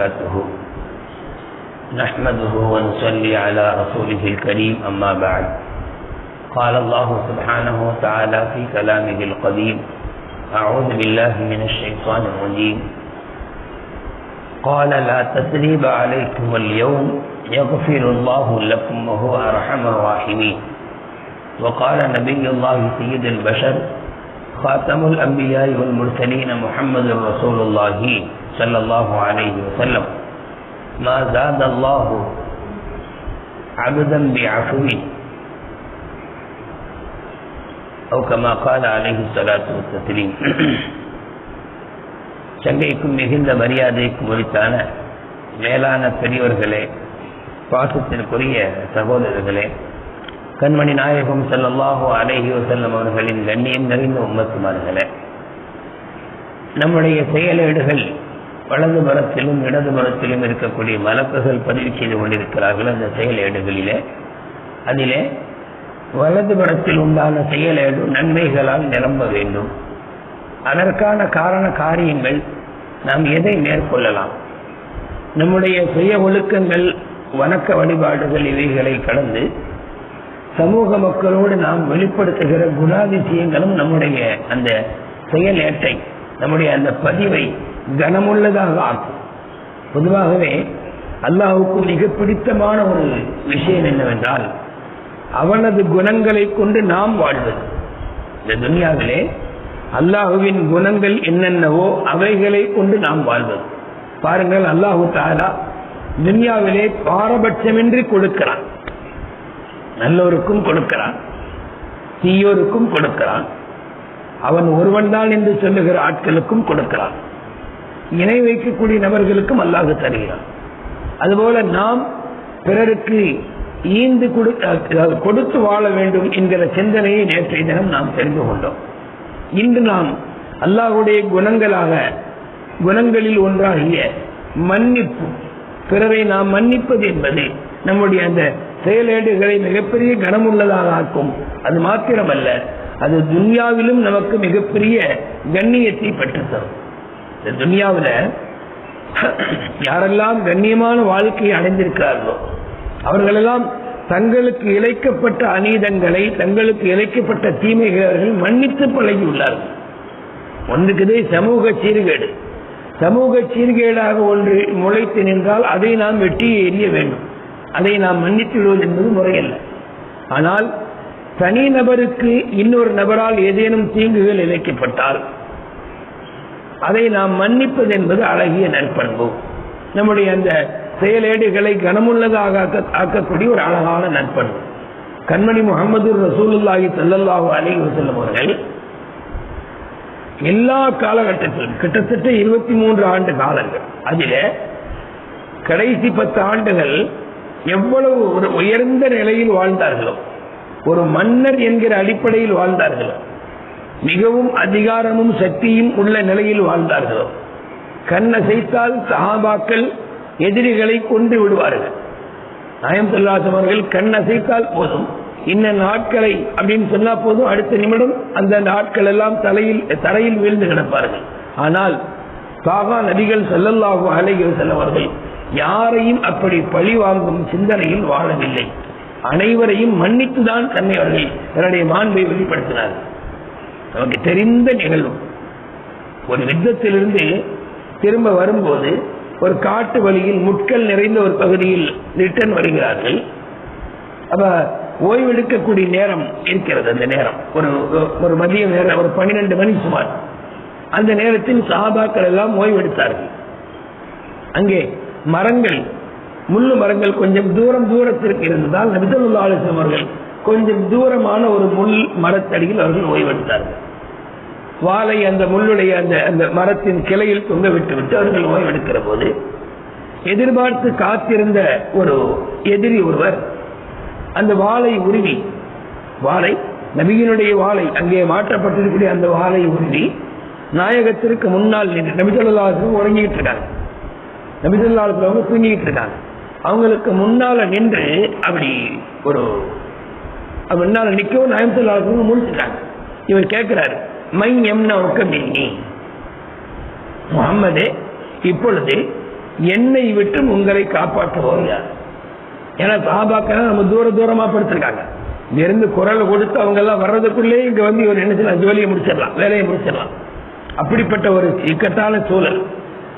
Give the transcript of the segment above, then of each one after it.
وبركاته. نحمده ونصلي على رسوله الكريم، أما بعد. قال الله سبحانه وتعالى في كلامه القديم أعوذ بالله من الشيطان الرجيم. قال لا تثريب عليكم اليوم، يغفر الله لكم وهو أرحم الراحمين. وقال نبي الله سيد البشر خاتم الأنبياء والمرسلين محمد رسول الله صلى الله عليه وسلم ما زاد الله عبدا بعفو أو كما قال عليه الصلاة والتسليم சங்கைக்கும் மிகுந்த மரியாதைக்கும் உரித்தான மேலான பெரியவர்களே பாசத்திற்குரிய சகோதரர்களே கண்மணி நாயகம் செல்லல்லாஹோ அலேஹி செல்லம் அவர்களின் கண்ணியம் நிறைந்த உம்மத்துமார்களே நம்முடைய செயலேடுகள் வலதுபுறத்திலும் இடதுபுறத்திலும் இருக்கக்கூடிய வழக்குகள் பதிவு செய்து கொண்டிருக்கிறார்கள் அந்த செயலேடுகளிலே. அதிலே வலதுபுறத்தில் உண்டான செயலேடு நன்மைகளால் நிரம்ப வேண்டும். அதற்கான காரண காரியங்கள் நாம் எதை மேற்கொள்ளலாம்? நம்முடைய சுய ஒழுக்கங்கள் வணக்க வழிபாடுகள் இவைகளை கடந்து சமூக மக்களோடு நாம் வெளிப்படுத்துகிற குணாதிசயங்களும் நம்முடைய அந்த செயலேட்டை நம்முடைய அந்த பதிவை கனமுள்ளதாக ஆக்கும். பொதுவாகவே அல்லாஹுக்கு மிக பிடித்தமான ஒரு விஷயம் என்னவென்றால் அவனது குணங்களை கொண்டு நாம் வாழ்வது. இந்த துனியாவிலே அல்லாஹுவின் குணங்கள் என்னென்னவோ அவைகளை கொண்டு நாம் வாழ்வது. பாருங்கள் அல்லாஹு தாரா துனியாவிலே பாரபட்சமின்றி கொடுக்கிறான். நல்லோருக்கும் கொடுக்கிறான். தீயோருக்கும் கொடுக்கிறான். அவன் ஒருவன் தான் என்று சொல்லுகிற ஆட்களுக்கும் கொடுக்கிறான். இணை வைக்கக்கூடிய நபர்களுக்கும் அல்லாஹு தருகிறான். அதுபோல நாம் பிறருக்கு ஈந்து கொடுத்து வாழ வேண்டும் என்கிற சிந்தனையை நேற்றைய தினம் நாம் தெரிந்து கொண்டோம். இன்று நாம் அல்லாஹுடைய குணங்களாக குணங்களில் ஒன்றாகிய மன்னிப்பு பிறரை நாம் மன்னிப்பது என்பது நம்முடைய அந்த செயலேடுகளை மிகப்பெரிய கனமுள்ளதாக ஆக்கும். அது மாத்திரமல்ல அது துன்யாவிலும் நமக்கு மிகப்பெரிய கண்ணியத்தை பெற்றுத்தரும். இந்த துன்யாவில் யாரெல்லாம் கண்ணியமான வாழ்க்கையை அடைந்திருக்கிறார்களோ அவர்களெல்லாம் தங்களுக்கு இழைக்கப்பட்ட அநீதங்களை தங்களுக்கு இழைக்கப்பட்ட தீமைகளை மன்னித்து பழகியுள்ளார்கள் ஒன்றுக்குதே சமூக சீர்கேடு. சமூக சீர்கேடாக ஒன்று முளைத்து நின்றால் அதை நாம் வெட்டி எறிய வேண்டும். அதை நாம் மன்னித்து விடுவது என்பது முறையல்ல. ஆனால் தனி நபருக்கு இன்னொரு நபரால் ஏதேனும் தீங்குகள் இழைக்கப்பட்டால் அதை நாம் மன்னிப்பது என்பது அழகிய நற்பண்பு. நம்முடைய அந்த செயலேடுகளை கனமுள்ளதாக ஆக்கக்கூடிய ஒரு அழகான நற்பண்பு. கண்மணி முகமது ரசூலுல்லாஹி சல்லாஹூ அலி வசல்லம் அவர்கள் எல்லா காலகட்டத்திலும் கிட்டத்தட்ட இருபத்தி மூன்று ஆண்டு காலங்கள் அதில கடைசி பத்து ஆண்டுகள் எவ்வளவு ஒரு உயர்ந்த நிலையில் வாழ்ந்தார்களோ ஒரு மன்னர் என்கிற அடிப்படையில் வாழ்ந்தார்களோ மிகவும் அதிகாரமும் சக்தியும் உள்ள நிலையில் வாழ்ந்தார்களோ கண்ணசைத்தால் சஹாபாக்கள் எதிரிகளை கொண்டு விடுவார்கள். நாயம் அவர்கள் கண் அசைத்தால் போதும் இன்ன நாட்களை அப்படின்னு சொன்னா போதும் அடுத்த நிமிடம் அந்த நாட்கள் எல்லாம் தலையில் தரையில் வீழ்ந்து கிடப்பார்கள். ஆனால் சாகா நபிகள் செல்லல்லாகும் அலைகள் செல்லவர்கள் யாரையும் அப்படி பழி வாங்கும் சிந்தனையில் வாழவில்லை. அனைவரையும் மன்னித்துதான் தன்னை அவர்கள் தன்னுடைய மாண்பை வெளிப்படுத்தினார். நமக்கு தெரிந்த நிகழ்வு. ஒரு யுத்தத்திலிருந்து திரும்ப வரும்போது ஒரு காட்டு வழியில் முட்கள் நிறைந்த ஒரு பகுதியில் ரிட்டர்ன் வருகிறார்கள். அப்ப ஓய்வெடுக்கக்கூடிய நேரம் இருக்கிறது அந்த நேரம். ஒரு ஒரு மதிய நேரம் ஒரு பன்னிரெண்டு மணி சுமார். அந்த நேரத்தில் சாபாக்கள் எல்லாம் ஓய்வெடுத்தார்கள். அங்கே மரங்கள் முள்ளு மரங்கள் கொஞ்சம் தூரம் தூரத்திற்கு இருந்ததால் நபிசல்லா அலிஸ்லாம் அவர்கள் கொஞ்சம் தூரமான ஒரு முள் மரத்தடியில் அவர்கள் ஓய்வெடுத்தார்கள். வாழை அந்த முள்ளுடைய அந்த அந்த மரத்தின் கிளையில் தொங்க விட்டு விட்டு அவர்கள் ஓய்வெடுக்கிற போது எதிர்பார்த்து காத்திருந்த ஒரு எதிரி ஒருவர் அந்த வாளை உருவி வாளை நபியினுடைய வாளை அங்கே மாற்றப்பட்டிருக்கக்கூடிய அந்த வாளை உருவி நாயகத்திற்கு முன்னால் நின்று நபிசல்லாசனம் உறங்கிட்டு இருக்காங்க. நபிசல்லாசனம் பின்னிட்டு இருக்காங்க. அவங்களுக்கு முன்னால நின்று அப்படி ஒரு முன்னால நிக்கவும் நாயகத்தில்லாசனம் முடிச்சுட்டாங்க இவர் கேட்கிறாரு மை எம் ஒக்க மின்னி? முகம்மது இப்பொழுது என்னை விட்டு உங்களை காப்பாற்றுவோம் யார்? ஏன்னா சாபாக்கள் நம்ம தூர தூரமா படுத்திருக்காங்க. இருந்து குரல் கொடுத்து அவங்க எல்லாம் வர்றதுக்குள்ளே இங்க வந்து இவர் என்ன செய்யலாம் ஜோலியை முடிச்சிடலாம் வேலையை முடிச்சிடலாம். அப்படிப்பட்ட ஒரு இக்கட்டான சூழல்.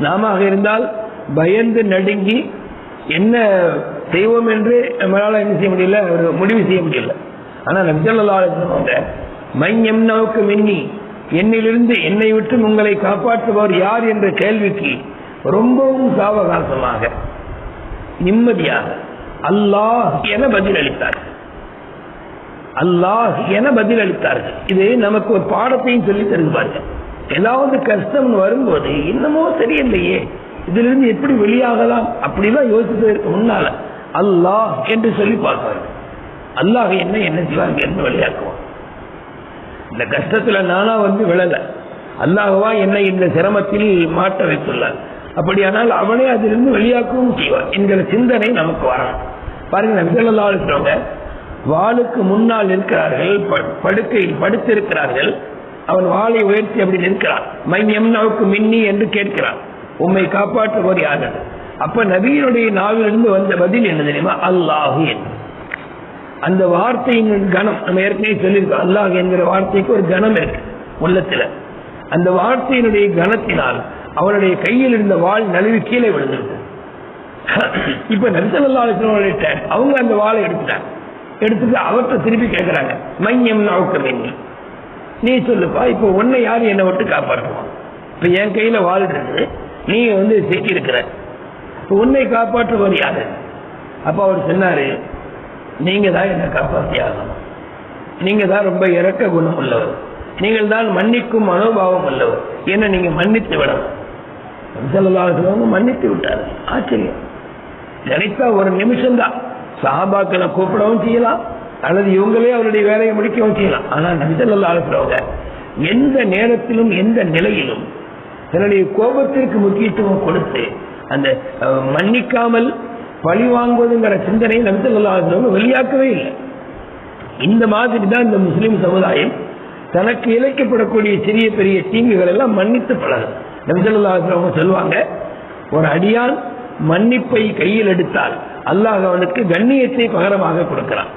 நாம இருந்தால் பயந்து நடுங்கி என்ன செய்வோம் என்று நம்மளால என்ன செய்ய முடியல ஒரு முடிவு செய்ய முடியல. ஆனா மையம் நோக்கு மின்னி என்னிலிருந்து என்னை விட்டு உங்களை காப்பாற்றுபவர் யார் என்ற கேள்விக்கு ரொம்பவும் சாவகாசமாக நிம்மதியாக அல்லாஹ் என பதில் அளித்தார் அல்லாஹ் என பதில் அளித்தார்கள். இது நமக்கு ஒரு பாடத்தையும் சொல்லி தருவார்கள் ஏதாவது கஷ்டம் வரும்போது இன்னமோ இதுல இருந்து எப்படி வெளியாகலாம் அப்படிலாம் யோசிப்பதற்கு முன்னால. அல்லாஹ் என்று சொல்லி பார்ப்பார்கள் அல்லாஹ் என்ன என்ன செய்வாங்க என்று வெளியாக்குவான் இந்த கஷ்டத்துல நானா வந்து விழல. அல்லாஹுவா என்னை இந்த சிரமத்தில் மாட்ட வைத்துள்ளார். அப்படியானால் அவனே அதிலிருந்து வெளியாக்கவும் செய்வான் என்கிற சிந்தனை நமக்கு வரணும் பாருங்க நபிசல்லா இருக்கிறவங்க வாளுக்கு முன்னால் நிற்கிறார்கள் ப- படுக்கையில் படுத்திருக்கிறார்கள். அவன் வாளை உயர்த்தி அப்படி நிற்கிறான். மையம் நமக்கு மின்னி என்று கேட்கிறான். உம்மை காப்பாற்றுவோர் யார் அப்ப நபியினுடைய நாவிலிருந்து வந்த பதில் என்ன தெரியுமா? அல்லாஹு என்று. அந்த வார்த்தையின் கணம் நம்ம ஏற்கனவே சொல்லியிருக்கோம் அல்லாஹ் என்கிற வார்த்தைக்கு ஒரு கணம் இருக்கு உள்ளத்துல. அந்த வார்த்தையினுடைய கணத்தினால் அவனுடைய கையில் இருந்த வாள் நழுவி கீழே விழுந்திருக்கு இப்ப நரிசல்லாட்ட அவங்க அந்த வாளை எடுத்துட்டாங்க. எடுத்துட்டு அவர்கிட்ட திருப்பி கேட்கிறாங்க மையம் நவுக்கம் நீ சொல்லுப்பா இப்ப உன்னை யாரு என்னை விட்டு காப்பாற்றுவான்? இப்ப என் கையில வாள் இருக்குது. நீ வந்து சிக்கி இருக்கிற உன்னை காப்பாற்றுவர் யாரு? அப்ப அவர் சொன்னாரு நீங்க தான் என்னை காப்பாற்றி ஆகணும். நீங்க தான் ரொம்ப இறக்க குணம் உள்ளவர். நீங்கள் தான் மன்னிக்கும் மனோபாவம் உள்ளவர். என்ன நீங்க மன்னித்து விடணும். சொல்லலாக மன்னித்து விட்டார். ஆச்சரியம். நினைத்தா ஒரு நிமிஷம் தான் சஹாபாக்களை கூப்பிடவும் செய்யலாம். அல்லது இவங்களே அவருடைய வேலையை முடிக்கவும் செய்யலாம். ஆனா நபிசல்லா இருக்கிறவங்க எந்த நேரத்திலும் எந்த நிலையிலும் தன்னுடைய கோபத்திற்கு முக்கியத்துவம் கொடுத்து அந்த மன்னிக்காமல் பழி வாங்குவதுங்கிற சிந்தனை நபிசல்லா வெளியாக்கவே இல்லை. இந்த மாதிரி தான் இந்த முஸ்லீம் சமுதாயம் தனக்கு இழைக்கப்படக்கூடிய சிறிய பெரிய தீங்குகள் எல்லாம் மன்னித்து பழகும். நபிசல்லா சொல்லுவாங்க ஒரு அடியான் மன்னிப்பை கையில் எடுத்தால் அல்லாஹ் அவனுக்கு கண்ணியத்தை பகரமாக கொடுக்கிறான்.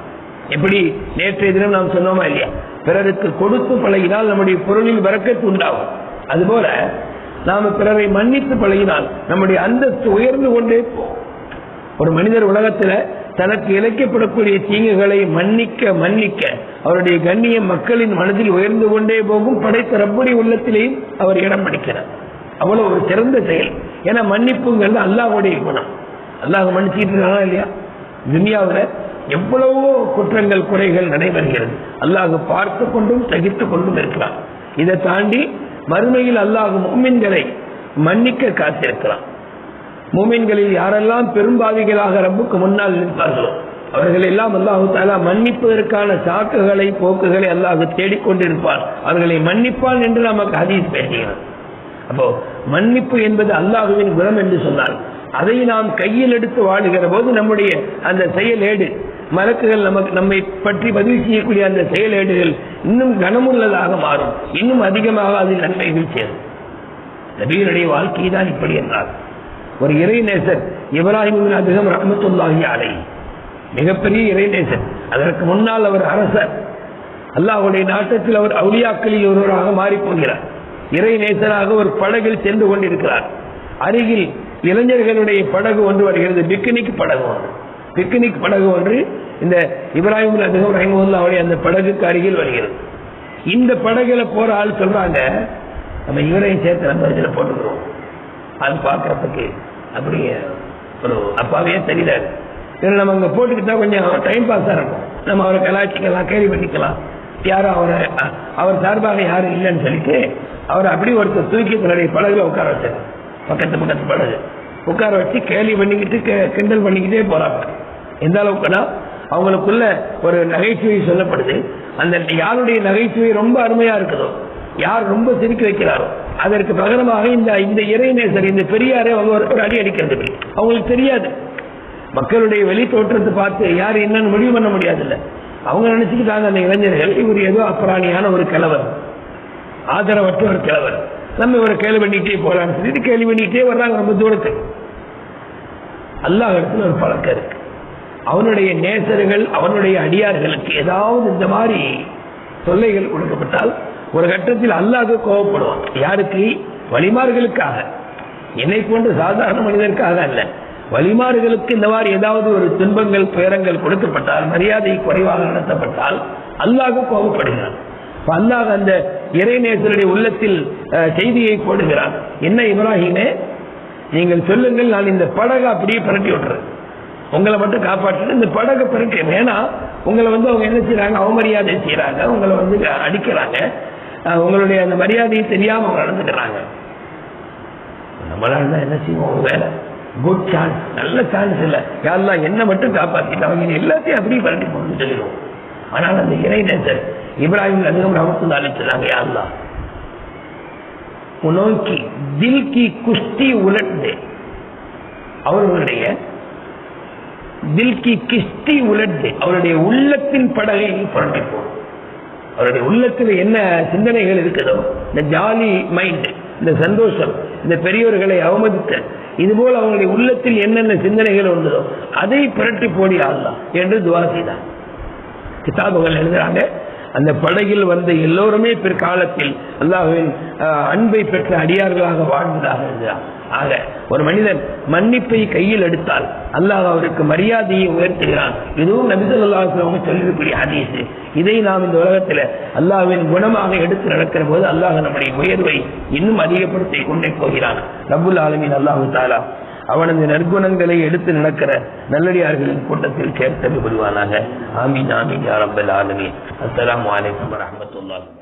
எப்படி? நேற்றைய தினம் நாம் சொன்னோமா இல்லையா? பிறருக்கு கொடுத்து பழகினால் நம்முடைய பொருளில் வரக்கத்து உண்டாகும். அதுபோல நாம பிறரை மன்னித்து பழகினால் நம்முடைய அந்தஸ்து உயர்ந்து கொண்டே ஒரு மனிதர் உலகத்துல தனக்கு இழைக்கப்படக்கூடிய தீங்குகளை மன்னிக்க மன்னிக்க அவருடைய கண்ணியம் மக்களின் மனதில் உயர்ந்து கொண்டே போகும் படைத்த ரப்புடைய உள்ளத்திலேயும் அவர் இடம் பிடிக்கிறார். அவ்வளவு ஒரு சிறந்த செயல். ஏன்னா மன்னிப்புங்கிறது அல்லாஹுடைய குணம். அல்லாஹ் மன்னிச்சிட்டு இருக்கானா இல்லையா? துனியாவுல எவ்வளவோ குற்றங்கள் குறைகள் நடைபெறுகிறது. அல்லாஹ் பார்த்து கொண்டும் சகித்து கொண்டும் இருக்கிறார் இதை தாண்டி மறுமையில் அல்லாஹ் மோமின்களை மன்னிக்க காத்திருக்கிறான். மோமின்களில் யாரெல்லாம் பெரும்பாவிகளாக ரப்புக்கு முன்னால் நிற்பார்களோ அவர்கள் எல்லாம் அல்லாஹு தாலா மன்னிப்பதற்கான சாக்குகளை போக்குகளை அல்லாஹு தேடிக்கொண்டிருப்பார் அவர்களை மன்னிப்பான் என்று நமக்கு ஹதீஸ் பேசுகிறார் அப்போ மன்னிப்பு என்பது அல்லாஹுவின் குணம் என்று சொன்னார் அதை நாம் கையில் எடுத்து வாழுகிற போது நம்முடைய அந்த செயலேடு மலக்குகள் நமக்கு நம்மை பற்றி பதிவு செய்யக்கூடிய அந்த செயலேடுகள் இன்னும் கனமுள்ளதாக மாறும். இன்னும் அதிகமாக அதில் நன்மைகள் சேரும். நபியினுடைய வாழ்க்கை தான் இப்படி என்றார். ஒரு இறைநேசர் இப்ராஹிம் அதிகம் ரஹமத்துல்லாஹி அலை மிகப்பெரிய இறைநேசர் அதற்கு முன்னால் அவர் அரசர். அல்லாஹுடைய நாட்டத்தில் அவர் அவுளியாக்களில் ஒருவராக மாறிப் போகிறார் இறைநேசராக ஒரு படகில் சென்று கொண்டிருக்கிறார். அருகில் இளைஞர்களுடைய படகு ஒன்று வருகிறது. பிக்னிக் படகு ஒன்று. பிக்னிக் படகு ஒன்று இந்த இப்ராஹிம் அதிகம் ரஹிமுல்லாவுடைய அந்த படகுக்கு அருகில் வருகிறது. இந்த படகுல போற ஆள் சொல்றாங்க நம்ம இவரையும் சேர்த்து நம்ம இதில் போட்டுக்கிறோம். அது பார்க்கறதுக்கு அப்படி ஒரு அப்பாவே தெரியல. இதில் நம்ம அங்கே போட்டுக்கிட்டா கொஞ்சம் டைம் பாஸாக இருக்கும். நம்ம அவரை கலாய்ச்சிக்கலாம் கேள்வி பண்ணிக்கலாம். யாரும் அவரை அவர் சார்பாக யாரும் இல்லைன்னு சொல்லிட்டு அவரை அப்படி ஒருத்தர் தூக்கி தன்னுடைய படகுல உட்கார வச்சார். பக்கத்து பக்கத்து படகு. உட்கார வச்சு கேலி பண்ணிக்கிட்டு கே- கிண்டல் பண்ணிக்கிட்டே போறாங்க எந்த அளவுக்குன்னா அவங்களுக்குள்ள ஒரு நகைச்சுவை சொல்லப்படுது. அந்த யாருடைய நகைச்சுவை ரொம்ப அருமையா இருக்குதோ யார் ரொம்ப சிரிக்க வைக்கிறாரோ அதற்கு பகரமாக இந்த இந்த இறைநேசர் இந்த பெரியாரே அவங்க ஒரு அடி அடிக்கிறது அவங்களுக்கு தெரியாது. மக்களுடைய வெளி தோற்றத்தை பார்த்து யார் என்னன்னு முடிவு பண்ண முடியாதுல்ல. அவங்க நினைச்சுக்கிட்டாங்க அந்த இளைஞர்கள் இவர் ஏதோ அப்பராணியான ஒரு கிழவர் ஆதரவற்ற ஒரு கிழவர் நம்ம இவரை கேள்வி பண்ணிக்கிட்டே போலான்னு சொல்லிட்டு கேள்வி பண்ணிக்கிட்டே வர்றாங்க ரொம்ப தூரத்துக்கு. அல்லாஹ் இடத்துல ஒரு பழக்கம் இருக்கு. அவனுடைய நேசர்கள் அவனுடைய அடியார்களுக்கு ஏதாவது இந்த மாதிரி தொல்லைகள் கொடுக்கப்பட்டால் ஒரு கட்டத்தில் அல்லாஹ் கோபப்படுவான். யாருக்கு? வழிமார்களுக்காக என்னை போன்ற சாதாரண மனிதருக்காக அல்ல. வழிமார்களுக்கு இந்த மாதிரி ஏதாவது ஒரு துன்பங்கள் துயரங்கள் கொடுக்கப்பட்டால் மரியாதை குறைவாக நடத்தப்பட்டால் அல்லாஹ் கோபப்படுகிறான். இப்ப அல்லாஹ் அந்த இறைநேசருடைய உள்ளத்தில் அஹ், செய்தியை போடுகிறான். என்ன இப்ராஹிமே? நீங்கள் சொல்லுங்கள் நான் இந்த படகை அப்படியே பரட்டி விட்டுறேன். உங்களை மட்டும் காப்பாற்றிட்டு இந்த படகு புரட்டி ஏன்னா உங்களை வந்து அவங்க என்ன செய்யறாங்க அவமரியாதை செய்யறாங்க உங்களை வந்து அடிக்கிறாங்க. உங்களுடைய அந்த மரியாதையை தெரியாம அவங்க நடந்துக்கிறாங்க. நம்மளால என்ன செய்வோம்? வேலை. குட் சான்ஸ் நல்ல சான்ஸ் இல்ல. யாரெல்லாம் என்ன மட்டும் காப்பாத்திட்டு அவங்க எல்லாத்தையும் அப்படியே பரட்டி போட்டு சொல்லிடுவோம். ஆனால் அந்த இறைநேசர் இப்ராஹிம் அதிகம் ரமத்து அழைச்சிடாங்க யாரெல்லாம் நோக்கி தில்கி குஸ்தி உலட்டு அவர்களுடைய தில் கி கிஸ்தி உலட்டு. அவருடைய உள்ளத்தின் படகை புரட்டி அவருடைய உள்ளத்தில் என்ன சிந்தனைகள் இருக்குதோ இந்த ஜாலி மைண்ட் இந்த சந்தோஷம் இந்த பெரியவர்களை அவமதித்த இதுபோல் அவங்களுடைய உள்ளத்தில் என்னென்ன சிந்தனைகள் உள்ளதோ அதை புரட்டி போடி ஆகலாம் என்று துவா செய்தார். கிதாபுகள் எழுதுறாங்க அந்த படகில் வந்த எல்லோருமே பிற்காலத்தில் அல்லாஹுவின் அன்பை பெற்ற அடியார்களாக வாழ்ந்ததாக இருந்தார். ஆக ஒரு மனிதன் மன்னிப்பை கையில் எடுத்தால் அல்லாஹ் அவருக்கு மரியாதையை உயர்த்துகிறான். இதுவும் நபிசல்லாஹ் சொல்லிருக்கூடிய ஹதீஸ். இதை நாம் இந்த உலகத்தில் அல்லாஹ்வின் குணமாக எடுத்து நடக்கிற போது அல்லாஹ் நம்முடைய உயர்வை இன்னும் அதிகப்படுத்தி கொண்டே போகிறான். ரபுல் ஆலமின் அல்லாஹு தாலா அவனது நற்குணங்களை எடுத்து நடக்கிற நல்லடியார்களின் கூட்டத்தில் சேர்த்தது புரிவானாக ஆமீன் ஆமீன் யா ரப்பல் ஆலமீன் அஸ்ஸலாமு அலைக்கும் வரஹ்மத்துல்லாஹி